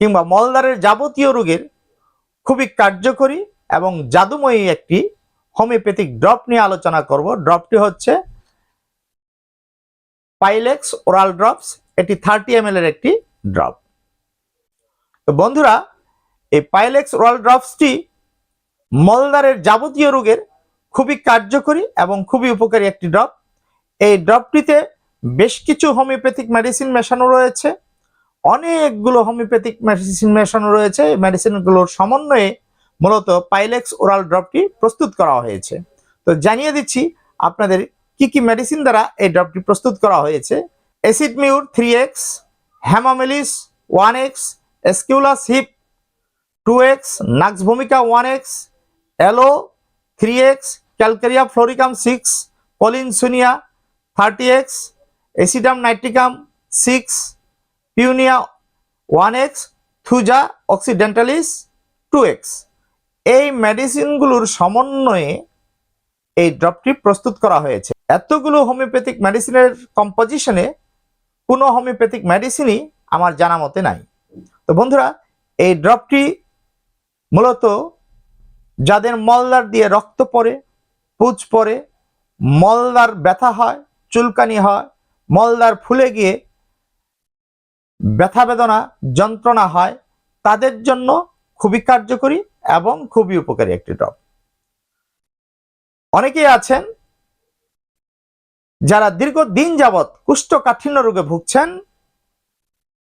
কিংবা মলদারের যাবতীয় রোগের খুবই কার্যকরী এবং জাদুময়ী একটি হোমিওপ্যাথিক ড্রপ নিয়ে আলোচনা করব। ড্রপটি হচ্ছে পাইলেক্স ওরাল ড্রপস, এটি থার্টি এম এর একটি ড্রপ। তো বন্ধুরা, এই পাইলেক্স ওরাল ড্রপসটি মলদারের যাবতীয় রোগের খুবই কার্যকরী এবং খুবই উপকারী একটি ড্রপ। এই ড্রপটিতে বেশ কিছু হোমিওপ্যাথিক মেডিসিন মেশানো রয়েছে। অনেকগুলো হোমিওপ্যাথিক মেডিসিন মেশানো রয়েছে। মেডিসিনগুলোর সমন্বয়ে মূলত পাইলেক্স ওরাল ড্রপটি প্রস্তুত করা হয়েছে। তো জানিয়ে দিচ্ছি, আপনাদের কি কি মেডিসিন দ্বারা এই ড্রপটি প্রস্তুত করা হয়েছে? Acid mur three X, hamamelis one X aesculus hip two X, nux ভূমিকা one X aloe three X, calcarea fluoricum six, পলিনসুনিয়া thirty X acidum nitricum six পিউনিয়া one X thuja occidentalis two X এই মেডিসিনগুলোর সমন্বয়ে এই ড্রপটি প্রস্তুত করা হয়েছে। এতগুলো homeopathic মেডিসিনের কম্পোজিশনে কোনো হোমিওপ্যাথিক মেডিসিনই আমার জানা মতে নাই। তো বন্ধুরা, এই ড্রপটি মূলত যাদের মলদার দিয়ে রক্ত পড়ে, পুজ পড়ে মলদার ব্যথা হয়, চুলকানি হয় মলদার ফুলে গিয়ে ব্যথা বেদনা, যন্ত্রণা হয়, তাদের জন্য খুবই কার্যকরী এবং খুবই উপকারী একটি ড্রপ অনেকেই আছেন যারা দীর্ঘদিন যাবৎ কুষ্ঠকাঠিন্য রোগে ভুগছেন,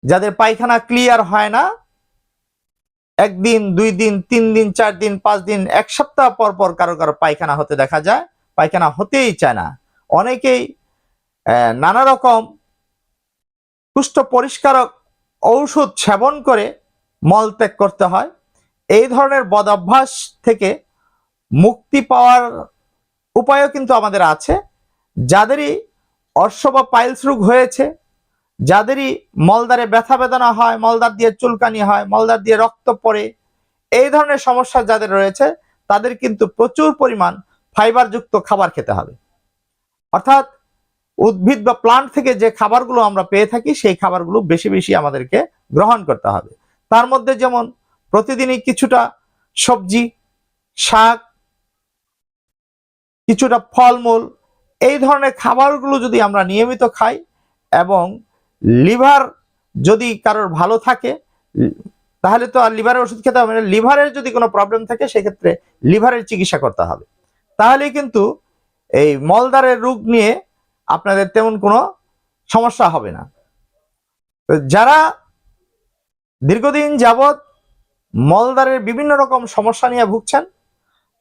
যাদের পায়খানা ক্লিয়ার হয় না, একদিন, দুই দিন, তিন দিন, চার দিন, পাঁচ দিন, এক সপ্তাহ পর পর কারও কারও পায়খানা হতে দেখা যায়, পায়খানা হতেই চায় না। অনেকেই নানা রকম কুষ্ঠ পরিষ্কারক ঔষধ সেবন করে মল ত্যাগ করতে হয়। এই ধরনের বদ অভ্যাস থেকে মুক্তি পাওয়ার উপায়ও কিন্তু আমাদের আছে। যাদেরই অর্শ বা পাইলস রোগ হয়েছে, যাদেরই মলদারে ব্যথা বেদনা হয় মলদার দিয়ে চুলকানি হয় মলদার দিয়ে রক্ত পড়ে, এই ধরনের সমস্যা যাদের রয়েছে, তাদের কিন্তু প্রচুর পরিমাণ ফাইবারযুক্ত খাবার খেতে হবে। অর্থাৎ উদ্ভিদ বা প্লান্ট থেকে যে খাবারগুলো আমরা পেয়ে থাকি, সেই খাবারগুলো বেশি বেশি আমাদেরকে গ্রহণ করতে হবে। তার মধ্যে যেমন প্রতিদিনই কিছুটা সবজি, শাক, কিছুটা ফলমূল, এই ধরনের খাবারগুলো যদি আমরা নিয়মিত খাই এবং লিভার যদি কারোর ভালো থাকে, তাহলে তো আর লিভারের ওষুধ খেতে হবে না। লিভারের যদি কোনো প্রবলেম থাকে, সেক্ষেত্রে লিভারের চিকিৎসা করতে হবে। তাহলে কিন্তু এই মলদারের রোগ নিয়ে আপনাদের তেমন কোনো সমস্যা হবে না। যারা দীর্ঘদিন যাবৎ মলদারের বিভিন্ন রকম সমস্যা নিয়ে ভুগছেন,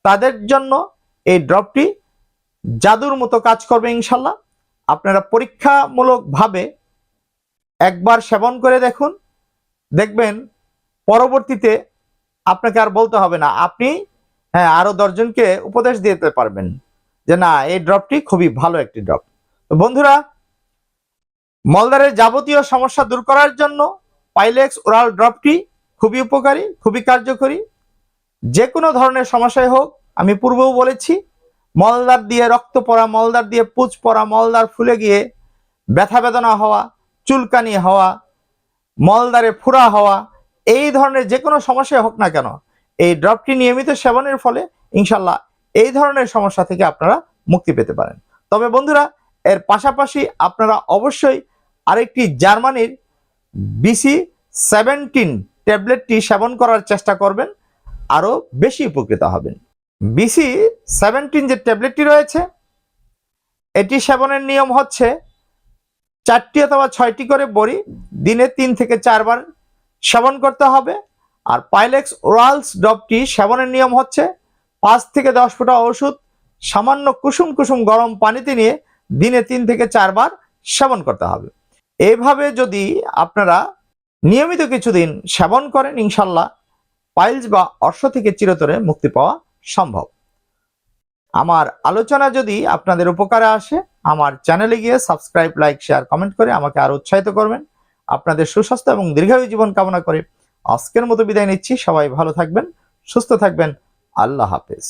তাদের জন্য এই ড্রপটি জাদুর মতো কাজ করবে ইনশাল্লাহ। আপনারা পরীক্ষামূলকভাবে একবার সেবন করে দেখুন। দেখবেন পরবর্তীতে আপনাকে আর বলতে হবে না, আপনি হ্যাঁ আরও দশজনকে উপদেশ দিতে পারবেন যে, না, এই ড্রপটি খুবই ভালো একটি ড্রপ। বন্ধুরা মলদারের যাবতীয় সমস্যা দূর করার জন্য পাইলেক্স ওরাল ড্রপটি খুবই উপকারী, খুবই কার্যকরী। যে কোনো ধরনের সমস্যায় হোক, আমি পূর্বেও বলেছি মলদার দিয়ে রক্ত পড়া মলদার দিয়ে পুজ পড়া মলদার ফুলে গিয়ে ব্যথা বেদনা হওয়া, চুলকানি হওয়া মলদারে ফুরা হওয়া, এই ধরনের যে কোনো সমস্যায় হোক না কেন, এই ড্রপটি নিয়মিত সেবনের ফলে ইনশাল্লাহ এই ধরনের সমস্যা থেকে আপনারা মুক্তি পেতে পারেন। তবে বন্ধুরা এর পাশাপাশি আপনারা অবশ্যই আরেকটি জার্মানির বিসি সেভেন্টিন ট্যাবলেটটি সেবন করার চেষ্টা করবেন, আরও বেশি উপকৃত হবেন। বিসি সেভেন্টিন যে ট্যাবলেটটি রয়েছে, এটি সেবনের নিয়ম হচ্ছে চারটি অথবা ছয়টি করে বড়ি দিনে তিন থেকে চারবার সেবন করতে হবে, আর পাইলেক্স ওরালস ডবটি সেবনের নিয়ম হচ্ছে পাঁচ থেকে দশ ফোঁটা ওষুধ, সামান্য কুসুম কুসুম গরম পানিতে নিয়ে দিনে তিন থেকে চারবার সেবন করতে হবে। এইভাবে যদি আপনারা নিয়মিত কিছুদিন সেবন করেন, ইনশাল্লাহ পাইলস বা অর্শ থেকে চিরতরে মুক্তি পাওয়া সম্ভব। আমার আলোচনা যদি আপনাদের উপকারে আসে, আমার চ্যানেলে গিয়ে সাবস্ক্রাইব, লাইক, শেয়ার, কমেন্ট করে আমাকে আরও উৎসাহিত করবেন। আপনাদের সুস্বাস্থ্য এবং দীর্ঘায়ু জীবন কামনা করে আজকের মতো বিদায় নিচ্ছি। সবাই ভালো থাকবেন, সুস্থ থাকবেন। আল্লাহ হাফেজ।